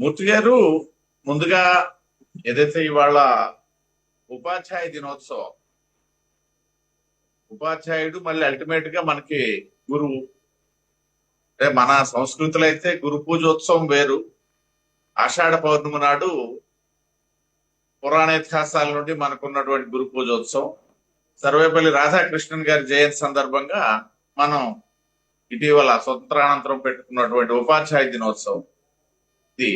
మూర్తి గారు ముందుగా ఏదైతే ఇవాళ ఉపాధ్యాయ దినోత్సవం ఉపాధ్యాయుడు మళ్ళీ అల్టిమేట్గా మనకి గురువు. అంటే మన సంస్కృతిలో అయితే గురు పూజోత్సవం వేరు. ఆషాఢ పౌర్ణమి నాడు పురాణ ఇతిహాసాల నుండి మనకున్నటువంటి గురు పూజోత్సవం. సర్వేపల్లి రాధాకృష్ణన్ గారి జయంతి సందర్భంగా మనం ఇటీవల స్వతంత్రానంతరం పెట్టుకున్నటువంటి ఉపాధ్యాయ దినోత్సవం. ఇది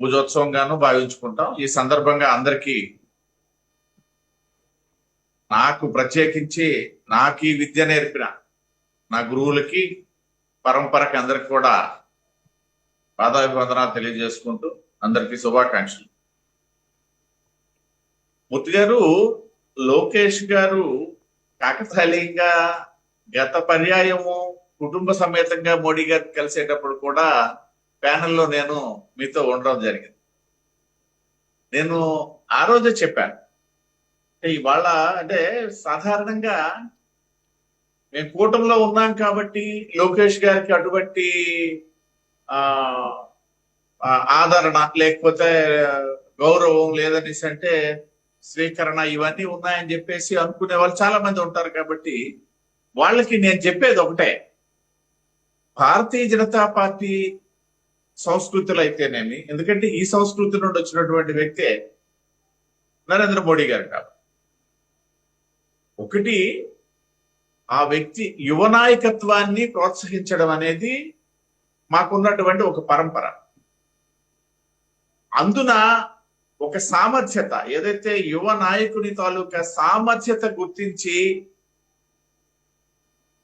పూజోత్సవం గాను భావించుకుంటాం. ఈ సందర్భంగా అందరికీ నాకు ప్రత్యేకించి నాకు ఈ విద్య నేర్పిన నా గురువులకి పరంపరకి అందరికి కూడా పాదాభివందనాలు తెలియజేసుకుంటూ అందరికీ శుభాకాంక్షలు. మూర్తి గారు లోకేష్ గారు కాకతాళీయంగా గత పర్యాయము కుటుంబ సమేతంగా మోడీ గారు కలిసేటప్పుడు కూడా ప్యానెల్లో నేను మీతో ఉండడం జరిగింది. నేను ఆ రోజే చెప్పాను. అంటే ఇవాళ అంటే సాధారణంగా మేము కూటమిలో ఉన్నాం కాబట్టి లోకేష్ గారికి అటువంటి ఆదరణ లేకపోతే గౌరవం లేదనేసి అంటే స్వీకరణ ఇవన్నీ ఉన్నాయని చెప్పేసి అనుకునే వాళ్ళు చాలా మంది ఉంటారు కాబట్టి వాళ్ళకి నేను చెప్పేది ఒకటే. భారతీయ జనతా పార్టీ సంస్కృతులు అయితేనేమి ఎందుకంటే ఈ సంస్కృతి నుండి వచ్చినటువంటి వ్యక్తే నరేంద్ర మోడీ గారు కాబట్టి ఒకటి ఆ వ్యక్తి యువ నాయకత్వాన్ని ప్రోత్సహించడం అనేది మాకున్నటువంటి ఒక పరంపర. అందున ఒక సామర్థ్యత ఏదైతే యువ నాయకుని తాలూకా సామర్థ్యత గుర్తించి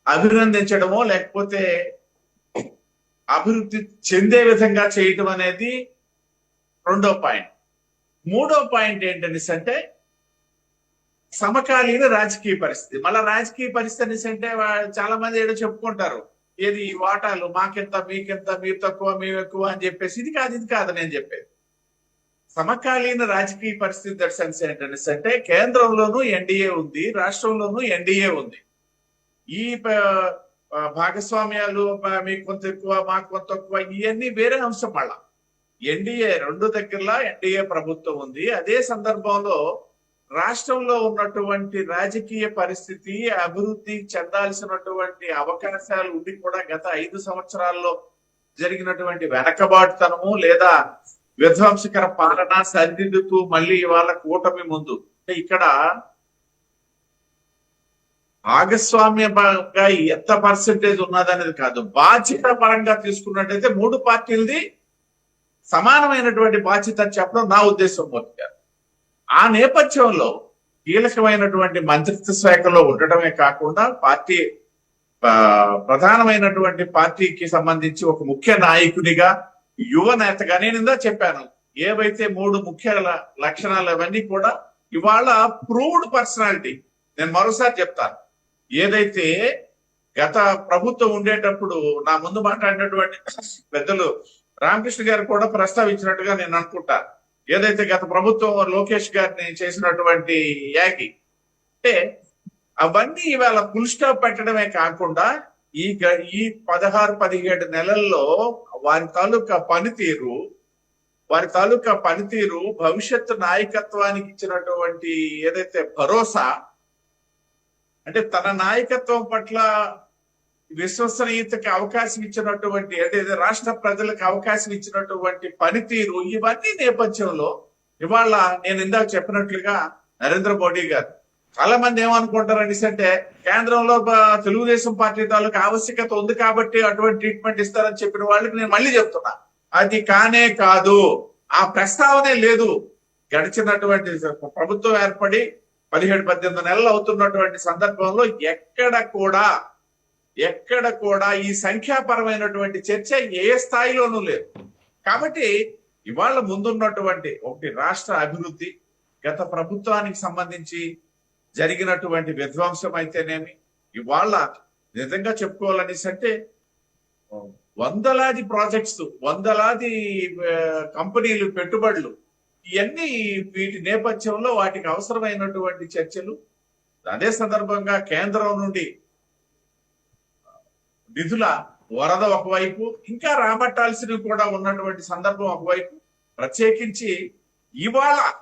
అభినందించడమో లేకపోతే అభివృద్ధి చెందే విధంగా చేయటం అనేది రెండో పాయింట్. మూడో పాయింట్ ఏంటనేసి అంటే సమకాలీన రాజకీయ పరిస్థితి. మళ్ళా రాజకీయ పరిస్థితి అనేసి అంటే చాలా మంది ఏదో చెప్పుకుంటారు. ఏది ఈ వాటాలు మాకెంత మీకెంత మీరు తక్కువ మేము ఎక్కువ అని చెప్పేసి. ఇది కాదు ఇది కాదు నేను చెప్పేది. సమకాలీన రాజకీయ పరిస్థితి దర్శన్స్ ఏంటనేసి అంటే కేంద్రంలోనూ ఎన్డీఏ ఉంది రాష్ట్రంలోనూ ఎన్డీఏ ఉంది. ఈ ప- భాగస్వామ్యాలు మీకు కొంత ఎక్కువ మాకు కొంత తక్కువ ఇవన్నీ వేరే అంశం మళ్ళా. ఎన్డీఏ రెండు దగ్గరలా ఎన్డీఏ ప్రభుత్వం ఉంది. అదే సందర్భంలో రాష్ట్రంలో ఉన్నటువంటి రాజకీయ పరిస్థితి అభివృద్ధి చెందాల్సినటువంటి అవకాశాలు ఉండి కూడా గత ఐదు సంవత్సరాల్లో జరిగినటువంటి వెనకబాటుతనము లేదా విధ్వంసకర పాలన సరిదిద్దుతూ మళ్ళీ ఇవాళ కూటమి ముందు. అంటే ఇక్కడ భాగస్వామ్యంగా ఎంత పర్సెంటేజ్ ఉన్నదనేది కాదు. బాధ్యత పరంగా తీసుకున్నట్టయితే మూడు పార్టీలది సమానమైనటువంటి బాధ్యత చెప్పడం నా ఉద్దేశం మోదీ గారు ఆ నేపథ్యంలో కీలకమైనటువంటి మంత్రిత్వ శాఖలో ఉండటమే కాకుండా పార్టీ ప్రధానమైనటువంటి పార్టీకి సంబంధించి ఒక ముఖ్య నాయకునిగా యువ నేతగా నేను ఇందా చెప్పాను. ఏవైతే మూడు ముఖ్య లక్షణాలు అవన్నీ కూడా ఇవాళ ప్రూవ్డ్ పర్సనాలిటీ. నేను మరోసారి చెప్తాను. ఏదైతే గత ప్రభుత్వం ఉండేటప్పుడు నా ముందు మాట్లాడినటువంటి పెద్దలు రామకృష్ణ గారు కూడా ప్రస్తావించినట్టుగా నేను అనుకుంటా. ఏదైతే గత ప్రభుత్వం లోకేష్ గారిని చేసినటువంటి యాగి అంటే అవన్నీ ఇవాళ ఫుల్ స్టాప్ పెట్టడమే కాకుండా ఈ గ- ఈ పదహారు పదిహేడు నెలల్లో వారి తాలూకా పనితీరు వారి తాలూకా పనితీరు భవిష్యత్తు నాయకత్వానికి ఇచ్చినటువంటి ఏదైతే భరోసా అంటే తన నాయకత్వం పట్ల విశ్వసనీయతకి అవకాశం ఇచ్చినటువంటి అంటే రాష్ట్ర ప్రజలకు అవకాశం ఇచ్చినటువంటి పనితీరు ఇవన్నీ నేపథ్యంలో ఇవాళ నేను ఇందాక చెప్పినట్లుగా నరేంద్ర మోడీ గారు. చాలా మంది ఏమనుకుంటారు అనేసి అంటే కేంద్రంలో తెలుగుదేశం పార్టీ తాలూకు ఆవశ్యకత ఉంది కాబట్టి అటువంటి ట్రీట్మెంట్ ఇస్తారని చెప్పిన వాళ్ళకి నేను మళ్ళీ చెప్తున్నా. అది కానే కాదు. ఆ ప్రస్తావనే లేదు. గడిచినటువంటి ప్రభుత్వం ఏర్పడి పదిహేడు పద్దెనిమిది నెలలు అవుతున్నటువంటి సందర్భంలో ఎక్కడ కూడా ఎక్కడ కూడా ఈ సంఖ్యాపరమైనటువంటి చర్చ ఏ స్థాయిలోనూ లేదు. కాబట్టి ఇవాళ ముందున్నటువంటి ఒకటి రాష్ట్ర అభివృద్ధి గత ప్రభుత్వానికి సంబంధించి జరిగినటువంటి విధ్వంసం అయితేనేమి ఇవాళ నిజంగా చెప్పుకోవాలనేసి అంటే వందలాది ప్రాజెక్ట్స్ వందలాది కంపెనీలు పెట్టుబడులు ఇవన్నీ వీటి నేపథ్యంలో వాటికి అవసరమైనటువంటి చర్చలు. అదే సందర్భంగా కేంద్రం నుండి నిధుల వరద ఒకవైపు ఇంకా రాబట్టాల్సినవి కూడా ఉన్నటువంటి సందర్భం ఒకవైపు ప్రత్యేకించి ఇవాళ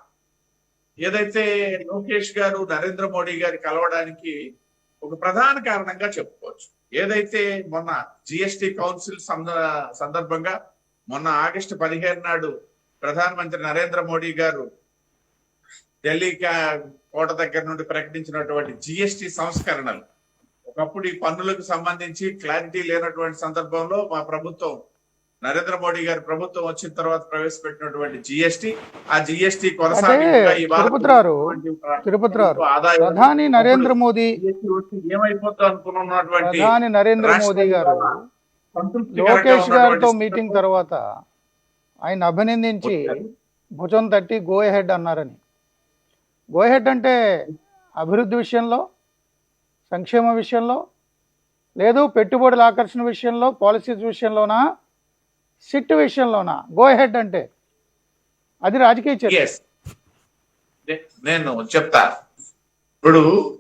ఏదైతే లోకేష్ గారు నరేంద్ర మోడీ గారి కలవడానికి ఒక ప్రధాన కారణంగా చెప్పుకోవచ్చు. ఏదైతే మొన్న జిఎస్టి కౌన్సిల్ సంద- సందర్భంగా మొన్న ఆగస్టు పదిహేను నాడు ప్రధానమంత్రి నరేంద్ర మోడీ గారు ఢిల్లీ కోట దగ్గర నుండి ప్రకటించినటువంటి జిఎస్టి సంస్కరణలు. ఒకప్పుడు ఈ పన్నులకు సంబంధించి క్లారిటీ లేనటువంటి సందర్భంలో మా ప్రభుత్వం నరేంద్ర మోడీ గారి ప్రభుత్వం వచ్చిన తర్వాత ప్రవేశపెట్టినటువంటి జిఎస్టి ఆ జిఎస్టి కొనసాగింపుగా ప్రధాని నరేంద్ర మోదీ ఏమైపోతుంది అనుకున్నటువంటి ప్రధాని నరేంద్ర మోదీ గారు లోకేష్ గారితో మీటింగ్ తర్వాత ఆయన అభినందించి భుజం తట్టి గో హెడ్ అన్నారని. గో హెడ్ అంటే అభివృద్ధి విషయంలో సంక్షేమ విషయంలో లేదు పెట్టుబడుల ఆకర్షణ విషయంలో పాలసీస్ విషయంలోనా సిట్ విషయంలోనా? గో హెడ్ అంటే అది రాజకీయ. నే- నేను చెప్తా. ఇప్పుడు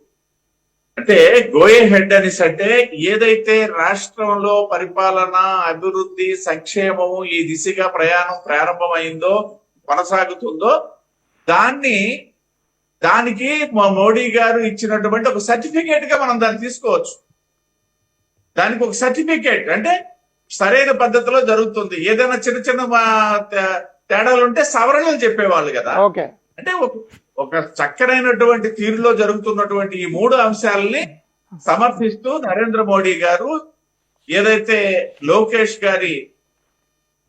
అంటే గోయే హెడ్ అనేసి అంటే ఏదైతే రాష్ట్రంలో పరిపాలన అభివృద్ధి సంక్షేమము ఈ దిశగా ప్రయాణం ప్రారంభమైందో కొనసాగుతుందో దాన్ని దానికి మా మోడీ గారు ఇచ్చినటువంటి ఒక సర్టిఫికేట్గా మనం దాన్ని తీసుకోవచ్చు. దానికి ఒక సర్టిఫికేట్ అంటే సరైన పద్ధతిలో జరుగుతుంది. ఏదైనా చిన్న చిన్న తేడాలు ఉంటే సవరణలు చెప్పేవాళ్ళు కదా. ఓకే. అంటే ఒక ఒక చక్కనైనటువంటి తీరులో జరుగుతున్నటువంటి ఈ మూడు అంశాలని సమర్థిస్తూ నరేంద్ర మోడీ గారు ఏదైతే లోకేష్ గారి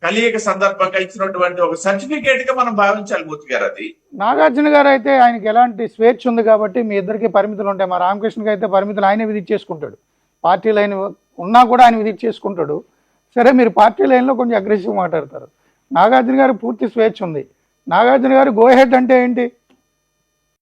కలియక సందర్భంగా ఇచ్చినటువంటి ఒక సర్టిఫికేట్గా మనం భావించాలి మూర్తి గారు అది. నాగార్జున గారు అయితే ఆయనకి ఎలాంటి స్వేచ్ఛ ఉంది కాబట్టి మీ ఇద్దరికి పరిమితులు ఉంటాయి. మా రామకృష్ణకి అయితే పరిమితులు ఆయనే విధించేసుకుంటాడు. పార్టీ లైన్ ఉన్నా కూడా ఆయన విధించేసుకుంటాడు. సరే మీరు పార్టీ లైన్లో కొంచెం అగ్రెసివ్ మాట్లాడతారు. నాగార్జున గారు పూర్తి స్వేచ్ఛ ఉంది. నాగార్జున గారు గోహెడ్ అంటే ఏంటి?